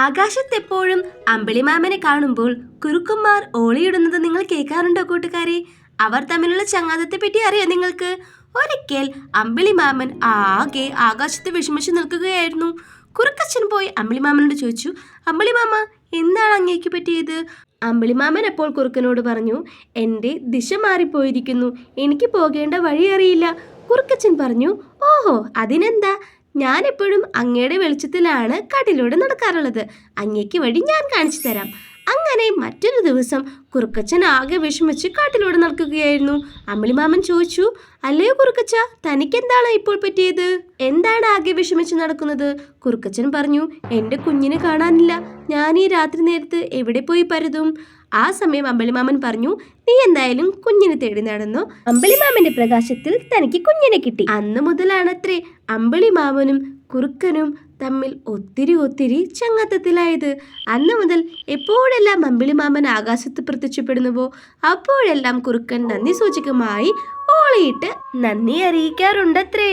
ആകാശത്തെപ്പോഴും അമ്പിളിമാമനെ കാണുമ്പോൾ കുറുക്കന്മാർ ഓളിയിടുന്നത് നിങ്ങൾ കേൾക്കാറുണ്ടോ കൂട്ടുകാരെ? അവർ തമ്മിലുള്ള ചങ്ങാതത്തെ പറ്റി അറിയാം നിങ്ങൾക്ക്? ഒരിക്കൽ അമ്പിളിമാമൻ ആകെ ആകാശത്ത് വിഷമിച്ച് നിൽക്കുകയായിരുന്നു. കുറുക്കച്ഛൻ പോയി അമ്പിളിമാമനോട് ചോദിച്ചു അമ്പിളിമാമ എന്താണ് അങ്ങേക്ക് പറ്റിയത്? അമ്പിളിമാമൻ അപ്പോൾ കുറുക്കനോട് പറഞ്ഞു എന്റെ ദിശ മാറിപ്പോയിരിക്കുന്നു. എനിക്ക് പോകേണ്ട വഴി അറിയില്ല. കുറുക്കച്ചൻ പറഞ്ഞു ഓഹോ അതിനെന്താ? ഞാൻ എപ്പോഴും അങ്ങയുടെ വെളിച്ചത്തിലാണ് കാട്ടിലൂടെ നടക്കാറുള്ളത്. അങ്ങേക്ക് വഴി ഞാൻ കാണിച്ചു തരാം. അങ്ങനെ മറ്റൊരു ദിവസം കുറുക്കച്ചൻ ആകെ വിഷമിച്ച് കാട്ടിലൂടെ നടക്കുകയായിരുന്നു. അമ്മിളിമാമൻ ചോദിച്ചു അല്ലയോ കുറുക്കച്ച തനിക്കെന്താണ് ഇപ്പോൾ പറ്റിയത്? എന്താണ് ആകെ വിഷമിച്ച് നടക്കുന്നത്? കുറുക്കച്ചൻ പറഞ്ഞു എന്റെ കുഞ്ഞിനെ കാണാനില്ല. ഞാൻ ഈ രാത്രി നേരത്ത് എവിടെ പോയി പരുതും? ആ സമയം അമ്പളിമാമൻ പറഞ്ഞു നീ എന്തായാലും കുഞ്ഞിനെ തേടി നടന്നു? അമ്പളിമാമന്റെ പ്രകാശത്തിൽ തനിക്ക് കുഞ്ഞിനെ കിട്ടി. അന്ന് മുതലാണത്രേ അമ്പളിമാമനും കുറുക്കനും തമ്മിൽ ഒത്തിരി ഒത്തിരി ചങ്ങാത്തത്തിലായത്. അന്ന് മുതൽ എപ്പോഴെല്ലാം അമ്പിളിമാമൻ ആകാശത്ത് പ്രത്യക്ഷപ്പെടുന്നുവോ അപ്പോഴെല്ലാം കുറുക്കൻ നന്ദി സൂചകമായി ഓളിയിട്ട് നന്ദി അറിയിക്കാറുണ്ടത്രേ.